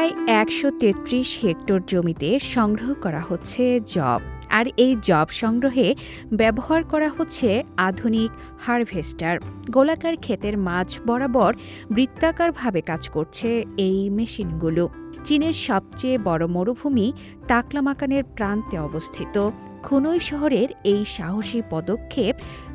প্রায় একশো তেত্রিশ হেক্টর জমিতে সংগ্রহ করা হচ্ছে জব। আর এই জব সংগ্রহে ব্যবহার করা হচ্ছে আধুনিক হারভেস্টার। গোলাকার ক্ষেতের মাছ বরাবর বৃত্তাকারভাবে কাজ করছে এই মেশিনগুলো। চীনের সবচেয়ে বড় মরুভূমি তাকলামাকানের প্রান্তে অবস্থিত। খুনই শহরের এই সাহসী পদক্ষেপ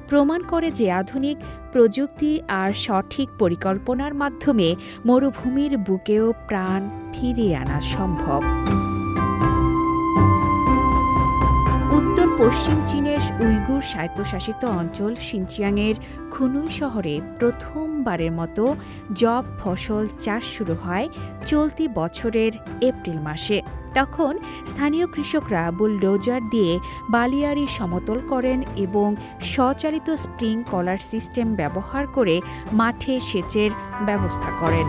প্রমাণ করে যে আধুনিক প্রযুক্তি আর সঠিক পরিকল্পনার মাধ্যমে মরুভূমির বুকেও প্রাণ ফিরিয়ে আনা সম্ভব। পশ্চিম চীনের উইগুর স্বায়ত্তশাসিত অঞ্চল সিনচিয়াংয়ের খুনুই শহরে প্রথমবারের মতো জব ফসল চাষ শুরু হয় চলতি বছরের এপ্রিল মাসে। তখন স্থানীয় কৃষকরা বুলডোজার দিয়ে বালিয়াড়ি সমতল করেন এবং স্বচালিত স্প্রিং কলার সিস্টেম ব্যবহার করে মাঠে সেচের ব্যবস্থা করেন।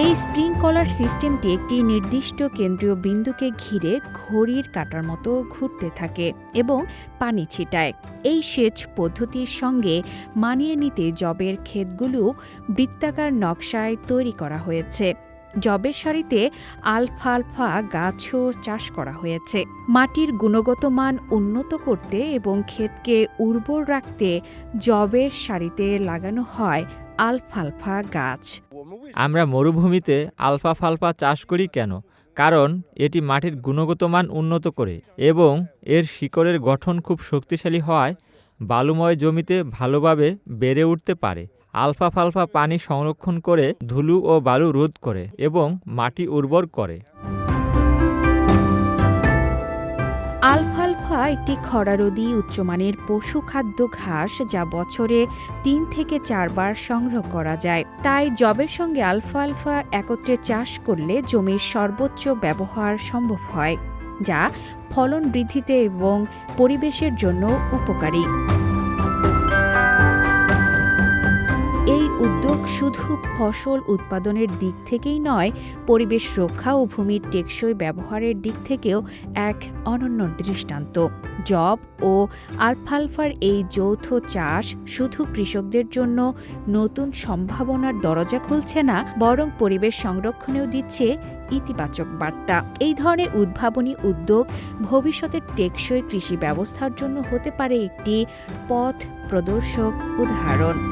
এই স্প্রিং কলার সিস্টেমটি একটি নির্দিষ্ট কেন্দ্রীয় বিন্দুকে ঘিরে ঘড়ির কাটার মতো ঘুরতে থাকে এবং পানি ছিটায়। এই সেচ পদ্ধতির সঙ্গে মানিয়ে নিতে জবের ক্ষেতগুলো বৃত্তাকার নকশায় তৈরি করা হয়েছে। জবের সারিতে আলফালফা গাছও চাষ করা হয়েছে। মাটির গুণগত মান উন্নত করতে এবং ক্ষেতকে উর্বর রাখতে জবের সারিতে লাগানো হয় আলফালফা গাছ। আমরা মরুভূমিতে আলফা ফালফা চাষ করি কেন? কারণ এটি মাটির গুণগত মান উন্নত করে এবং এর শিকড়ের গঠন খুব শক্তিশালী হওয়ায় বালুময় জমিতে ভালোভাবে বেড়ে উঠতে পারে। আলফা ফালফা পানি সংরক্ষণ করে ধুলু ও বালু রোধ করে এবং মাটি উর্বর করে। আলফালফা একটি খরারোদী উচ্চমানের পশু খাদ্য ঘাস যা বছরে তিন থেকে চারবার সংগ্রহ করা যায়। তাই জবের সঙ্গে আলফালফা একত্রে চাষ করলে জমির সর্বোচ্চ ব্যবহার সম্ভব হয়, যা ফলন বৃদ্ধিতে এবং পরিবেশের জন্য উপকারী। এই উদ্যোগ শুধু ফসল উৎপাদনের দিক থেকেই নয়, পরিবেশ রক্ষা ও ভূমির টেকসই ব্যবহারের দিক থেকেও এক অনন্য দৃষ্টান্ত। জব ও আলফালফার এই যৌথ চাষ শুধু কৃষকদের জন্য নতুন সম্ভাবনার দরজা খুলছে না, বরং পরিবেশ সংরক্ষণেও দিচ্ছে ইতিবাচক বার্তা। এই ধরনের উদ্ভাবনী উদ্যোগ ভবিষ্যতের টেকসই কৃষি ব্যবস্থার জন্য হতে পারে একটি পথ প্রদর্শক উদাহরণ।